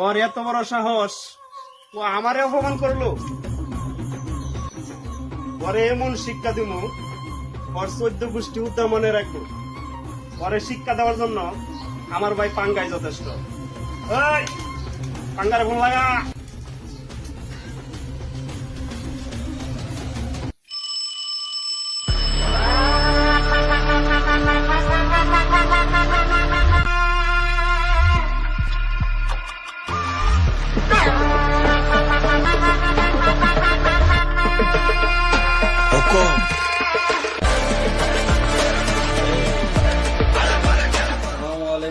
ওর এত বড় সাহস, ও আমারে অপমান করল। পরে এমন শিক্ষা দিব ওর চোদ্দ গোষ্ঠী উদ্যোগ মনে রাখব। পরে শিক্ষা দেওয়ার জন্য আমার ভাই পাঙ্গাই যথেষ্ট। পাঙ্গার ফোন লাগা।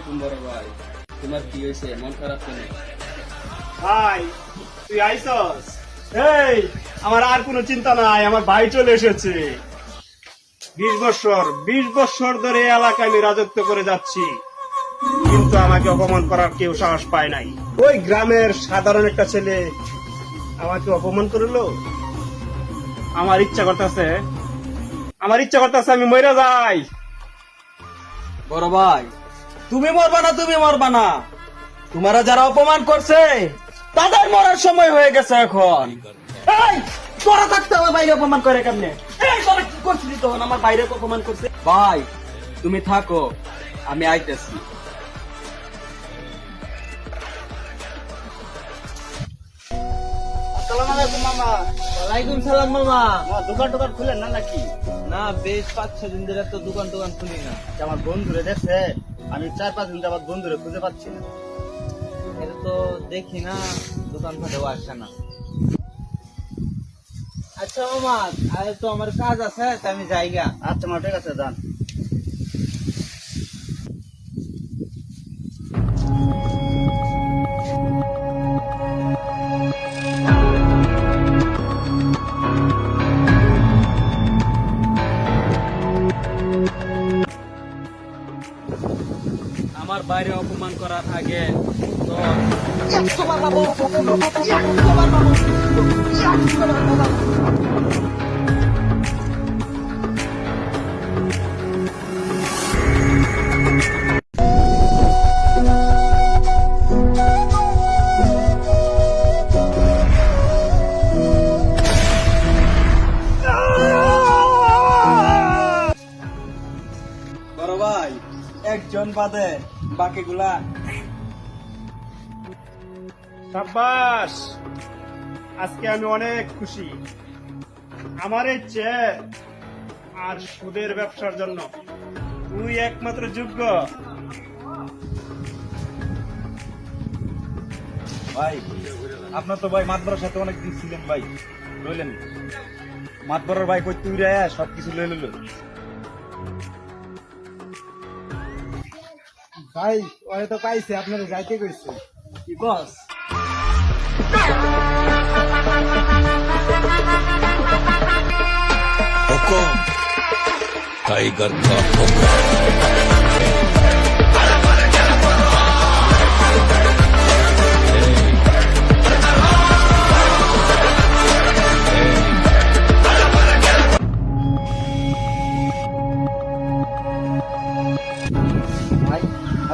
আলাইকুম বড় ভাই। তোমার কি হয়েছে? মন খারাপ কেন? ভাই তুই আইসস? এই আমার আর কোনো চিন্তা নাই আমার ভাই চলে এসেছে। বিশ বছর বিশ বছর ধরে এই এলাকায় আমি রাজত্ব করে যাচ্ছি। কিন্তু আমাকে অপমান করার কেউ সাহস পায় নাই। ওই গ্রামের সাধারণ একটা ছেলে আমাকে অপমান করল? আমার ইচ্ছা করতেছে আমার ইচ্ছা করতেছে আমি মরে যাই। বড় ভাই তুমি মরবা না তুমি মরবা না। তোমারা যারা অপমান করছে তাদের মরার সময় হয়ে গেছে এখন। এই তোরা থাকতে আমার বাইরে অপমান করে কেমনে? এই তোরা কি করছিলি তখন? আমার বাইরে অপমান করছে। ভাই তুমি থাকো আমি আইতেছি। ওয়ালাইকুম সালাম মামা। দোকান টোকান খুলেন না নাকি? না বেশ পাঁচ ছ দিন ধরে তো দোকান টোকান খুলি না। যে আমার বন্ধুরে দেখছে আমি চার পাঁচ দিন যাবার বন্ধুরে খুঁজে পাচ্ছি না। এটা তো দেখি না দোকান ফাটেও আসে না। আচ্ছা মামা আর তো আমার কাজ আছে আমি জায়গা আচ্ছা মা ঠিক আছে যান। আমার বাইরে অপমান করার আগে তো বড় একজন বাদে বাকিগুলা সাব্বাস আজকে আমি অনেক খুশি। আমার এই চেয়ার আর সুদের ব্যবসার জন্য। তুই একমাত্র যোগ্য। ভাই আপনার তো ভাই মাতবরের সাথে অনেক দিন ছিলেন ভাই রইলেন মাতবরের ভাই কই তুই রে সব কিছু লই লইল। ভাই ওরে তো পাইছে আপনারা যাইতে কইছে কি বস हुकुम टाइगर का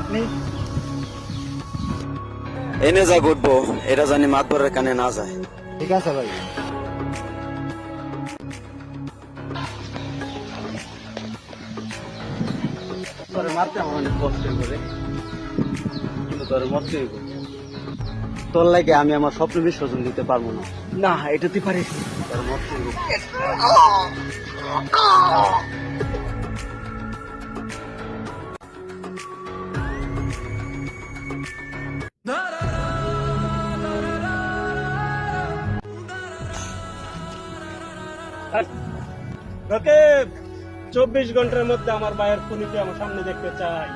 আপনি? এনে যা ঘটবো এটা জানি মাতবরের কানে না যায়। ঠিক আছে ভাই। তোরে মারতে আমার অনেক কষ্ট করে কিন্তু তোর মরতে হইব। তোর লাগে আমি আমার স্বপ্ন বিসর্জন দিতে পারব না। না এটা তুই পারিস তোর মরতে হইব। রকেব চব্বিশ ঘণ্টার মধ্যে আমার মায়ের খুনিকে আমার সামনে দেখতে চাই।